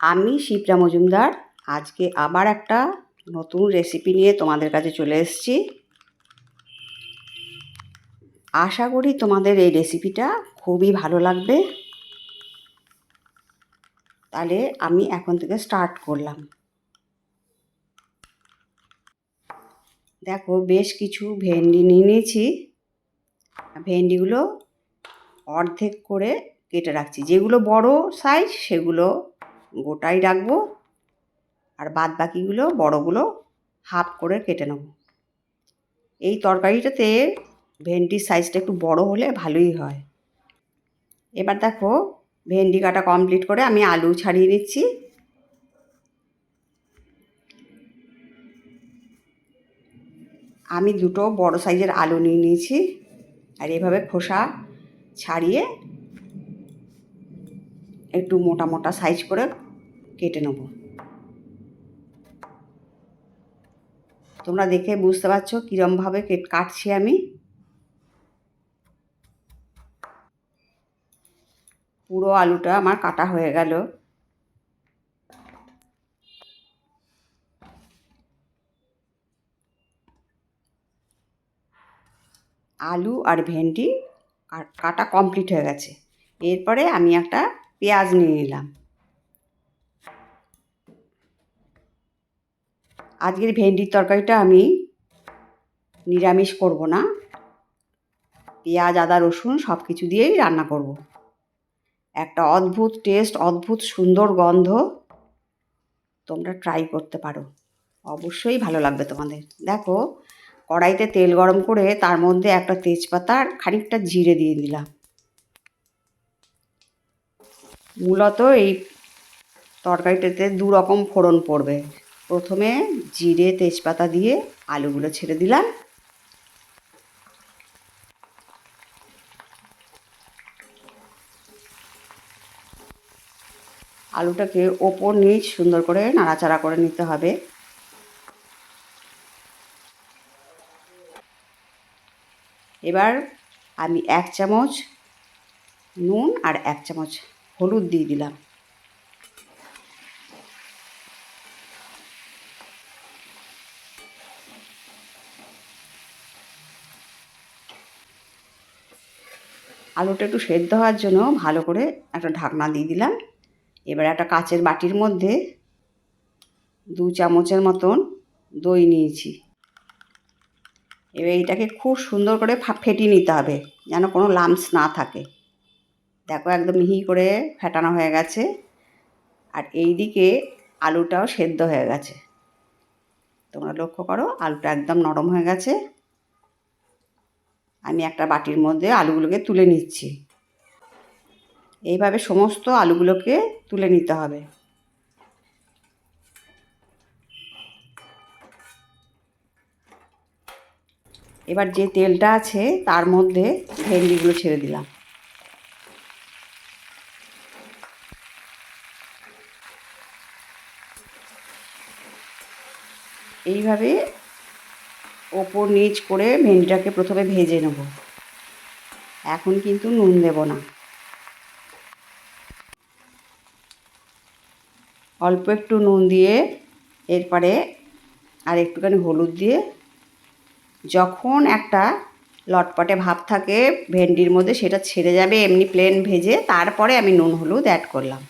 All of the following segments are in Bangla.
আমি শিপ্রা মজুমদার। আজকে আবার একটা নতুন রেসিপি নিয়ে তোমাদের কাছে চলে এসেছি। আশা করি তোমাদের এই রেসিপিটা খুবই ভালো লাগবে। তাহলে আমি এখন থেকে স্টার্ট করলাম। দেখো বেশ কিছু ভেন্ডি নিয়ে নিয়েছি। ভেন্ডিগুলো অর্ধেক করে কেটে রাখছি। যেগুলো বড় সাইজ সেগুলো গোটাই রাখব আর বাদ বাকিগুলো বড়গুলো হাফ করে কেটে নেব। এই তরকারিটাতে ভেন্ডির সাইজটা একটু বড় হলে ভালোই হয়। এবার দেখো ভেন্ডি কাটা কমপ্লিট করে আমি আলু ছাড়িয়ে নিচ্ছি। আমি দুটো বড় সাইজের আলু নিয়ে নিয়েছি আর এভাবে খোসা ছাড়িয়ে একটু মোটা মোটা সাইজ করে কেটে নেব। তোমরা দেখে বুঝতে পারছ কীরমভাবে কেট কাটছি আমি। পুরো আলুটা আমার কাটা হয়ে গেল। আলু আর ভেন্ডি কাটা কমপ্লিট হয়ে গেছে। এরপরে আমি একটা পেঁয়াজ নিয়ে নিলাম। আজকের ভেন্ডির তরকারিটা আমি নিরামিষ করব না। পেঁয়াজ, আদা, রসুন সব কিছু দিয়েই রান্না করব। একটা অদ্ভুত টেস্ট অদ্ভুত সুন্দর গন্ধ তোমরা ট্রাই করতে পারো। অবশ্যই ভালো লাগবে তোমাদের। দেখো, কড়াইতে তেল গরম করে তার মধ্যে একটা তেজপাতা আর খানিকটা জিরে দিয়ে দিলাম। মূলত এই তরকারিটাতে দু রকম ফোড়ন পড়বে। প্রথমে জিরে, তেজপাতা দিয়ে আলুগুলো ছেড়ে দিলাম। আলুটাকে ওপর নিচ সুন্দর করে নাড়াচাড়া করে নিতে হবে। এবার আমি এক চামচ নুন আর এক চামচ হলুদ দিয়ে দিলাম। আলুটা একটু সেদ্ধ হওয়ার জন্য ভালো করে একটা ঢাকনা দিয়ে দিলাম। এবার একটা কাচের বাটির মধ্যে দু চামচের মতন দই নিয়েছি। এবার এইটাকে খুব সুন্দর করে ফেটিয়ে নিতে হবে, যেন কোনো লামস না থাকে। দেখো একদম মিহি করে ফেটানো হয়ে গেছে। আর এই দিকে আলুটাও সেদ্ধ হয়ে গেছে। তোমরা লক্ষ্য করো, আলুটা একদম নরম হয়ে গেছে। আমি একটা বাটির মধ্যে আলুগুলোকে তুলে নিচ্ছি। এইভাবে সমস্ত আলুগুলোকে তুলে নিতে হবে। এবার যে তেলটা আছে, তার মধ্যে ভেন্ডিগুলো ছেড়ে দিলাম। এইভাবে ওপর নিচ করে ভেন্ডিটাকে প্রথমে ভেজে নেব। এখন কিন্তু নুন দেব না। অল্প একটু নুন দিয়ে এরপরে আর একটুখানি হলুদ দিয়ে যখন একটা লটপটে ভাব থাকে ভেন্ডির মধ্যে সেটা ছেড়ে যাবে এমনি প্লেন ভেজে, তারপরে আমি নুন হলুদ অ্যাড করলাম।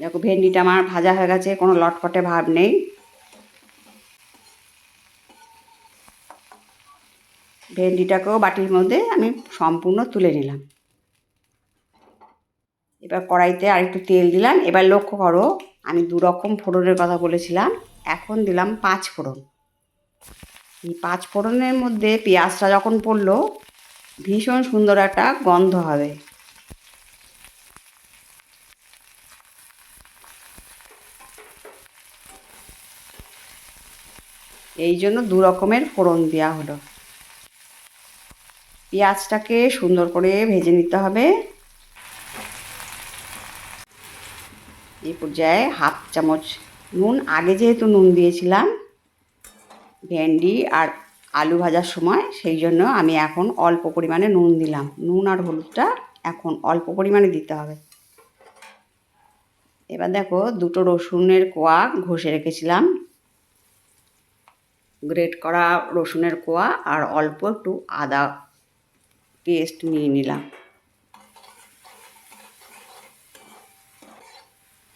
দেখো, ভেন্ডিটা আমার ভাজা হয়ে গেছে, কোনো লটপটে ভাব নেই। ভেন্ডিটাকেও বাটির মধ্যে আমি সম্পূর্ণ তুলে নিলাম। এবার কড়াইতে আরেকটু তেল দিলাম। এবার লক্ষ্য করো, আমি দু রকম ফোড়নের কথা বলেছিলাম, এখন দিলাম পাঁচ ফোড়ন। এই পাঁচ ফোড়নের মধ্যে পেঁয়াজটা যখন পড়ল, ভীষণ সুন্দর একটা গন্ধ হবে। এই জন্য দু রকমের ফোড়ন দেওয়া হলো। পেঁয়াজটাকে সুন্দর করে ভেজে নিতে হবে। এই পর্যায়ে হাফ চামচ নুন, আগে যেহেতু নুন দিয়েছিলাম, ভেন্ডি আর আলু ভাজার সময়, সেই জন্য আমি এখন অল্প পরিমাণে নুন দিলাম। নুন আর হলুদটা এখন অল্প পরিমাণে দিতে হবে। এবার দেখো দুটো রসুনের কোয়া ঘষে রেখেছিলাম। গ্রেট করা রসুনের কোয়া আর অল্প একটু আদা পেস্ট নিয়ে নিলাম।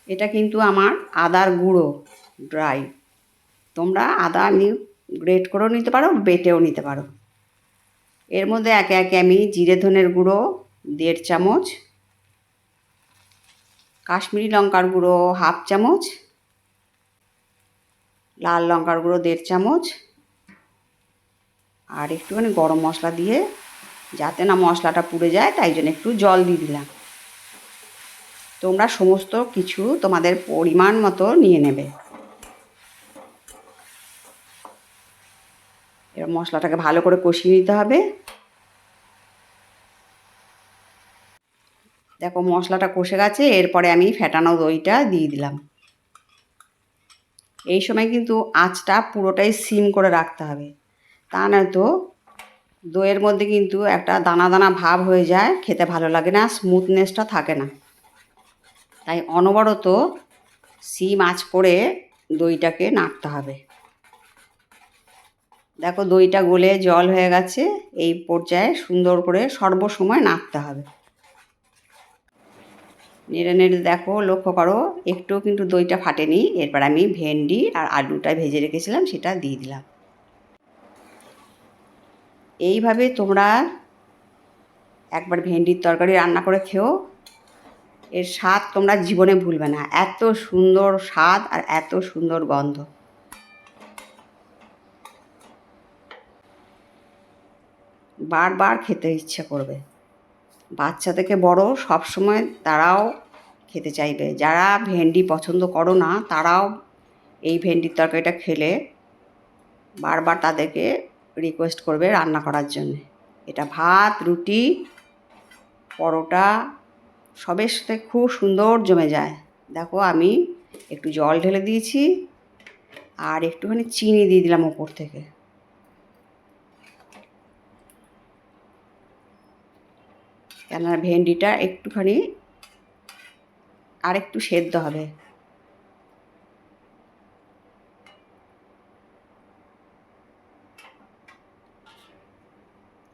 এটা কিন্তু আমার আদার গুঁড়ো ড্রাই তোমরা আদা নি গ্রেট করেও নিতে পারো, বেটেও নিতে পারো। এর মধ্যে একে একে আমি জিরে ধনের গুঁড়ো, দেড় চামচ, কাশ্মীরি লঙ্কার গুঁড়ো, হাফ চামচ লাল লঙ্কার গুঁড়ো দেড় চামচ আর একটুখানি গরম মশলা দিয়ে যাতে না মশলাটা পুড়ে যায়, তাই জন্য একটু জল দিয়ে দিলাম। তোমরা সমস্ত কিছু তোমাদের পরিমাণ মতো নিয়ে নেবে। এবার মশলাটাকে ভালো করে কষিয়ে নিতে হবে। দেখো মশলাটা কষে গেছে, এরপরে আমি ফেটানো দইটা দিয়ে দিলাম। এই সময় কিন্তু আঁচটা পুরোটাই সিম করে রাখতে হবে। তা নয়তো দইয়ের মধ্যে কিন্তু একটা দানা দানা ভাব হয়ে যায়, খেতে ভালো লাগে না স্মুথনেসটা থাকে না। তাই অনবরত সিম, আঁচ করে দইটাকে নাড়তে হবে। দেখো দইটা গলে জল হয়ে গেছে, এই পর্যায়ে সুন্দর করে সর্বসময় নাড়তে হবে। নেড়ে নেড়ে দেখো, লক্ষ্য করো একটু কিন্তু দইটা ফাটেনি। এরপর আমি ভেন্ডি আর আলুটা ভেজে রেখেছিলাম, সেটা দিয়ে দিলাম। এইভাবে তোমরা একবার ভেন্ডির তরকারি রান্না করে খেও। এর স্বাদ তোমরা জীবনে ভুলবে না। এত সুন্দর স্বাদ আর এত সুন্দর গন্ধ। বারবার খেতে ইচ্ছে করবে। বাচ্চা থেকে বড় সব সময় তারাও খেতে চাইবে। যারা ভেন্ডি পছন্দ করো না, তারাও এই ভেন্ডির তরকারিটা খেলে বারবার তাদেরকে রিকোয়েস্ট করবে রান্না করার জন্য। এটা ভাত, রুটি, পরোটা, সবের সাথে খুব সুন্দর জমে যায়। দেখো আমি একটু জল ঢেলে দিয়েছি আর একটুখানি চিনি দিয়ে দিলাম ওপর থেকে। কেননা ভেন্ডিটা একটুখানি আর একটু সেদ্ধ হবে।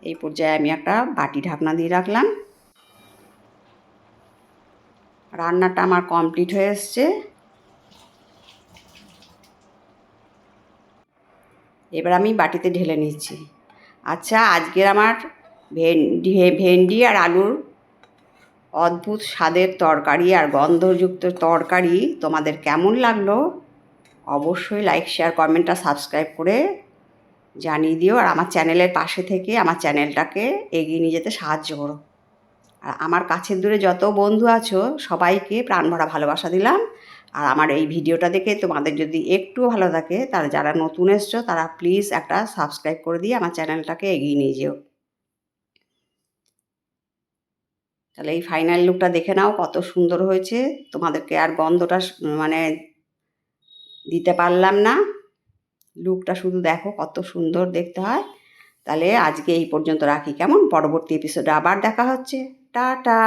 এই পর্যায়ে আমি একটা বাটি ঢাকনা দিয়ে রাখলাম। রান্নাটা আমার কমপ্লিট হয়ে এসছে। এবার আমি বাটিতে ঢেলে নিচ্ছি। আচ্ছা আজকের আমার ভেন্ডি ভেন্ডি আর আলুর অদ্ভুত স্বাদের তরকারি আর গন্ধযুক্ত তরকারি তোমাদের কেমন লাগল? অবশ্যই লাইক শেয়ার কমেন্ট আর সাবস্ক্রাইব করে জানিয়ে দিও আর আমার চ্যানেলের পাশে থেকে আমার চ্যানেলটাকে এগিয়ে নিয়ে যেতে সাহায্য করো। আর আমার কাছের দূরে যত বন্ধু আছো, সবাইকে প্রাণ ভরা ভালোবাসা দিলাম। আর আমার এই ভিডিওটা দেখে তোমাদের যদি একটু ভালো থাকে, তাহলে যারা নতুন এসছো, তারা প্লিজ একটা সাবস্ক্রাইব করে দিয়ে আমার চ্যানেলটাকে এগিয়ে নিয়ে যেও। তাহলে এই ফাইনাল লুকটা দেখে নাও, কত সুন্দর হয়েছে। তোমাদেরকে আর গন্ধটা মানে দিতে পারলাম না। লুকটা শুধু দেখো কত সুন্দর দেখতে হয়। তাহলে আজকে এই পর্যন্ত রাখি। কেমন? পরবর্তী এপিসোডে আবার দেখা হচ্ছে। টাটা!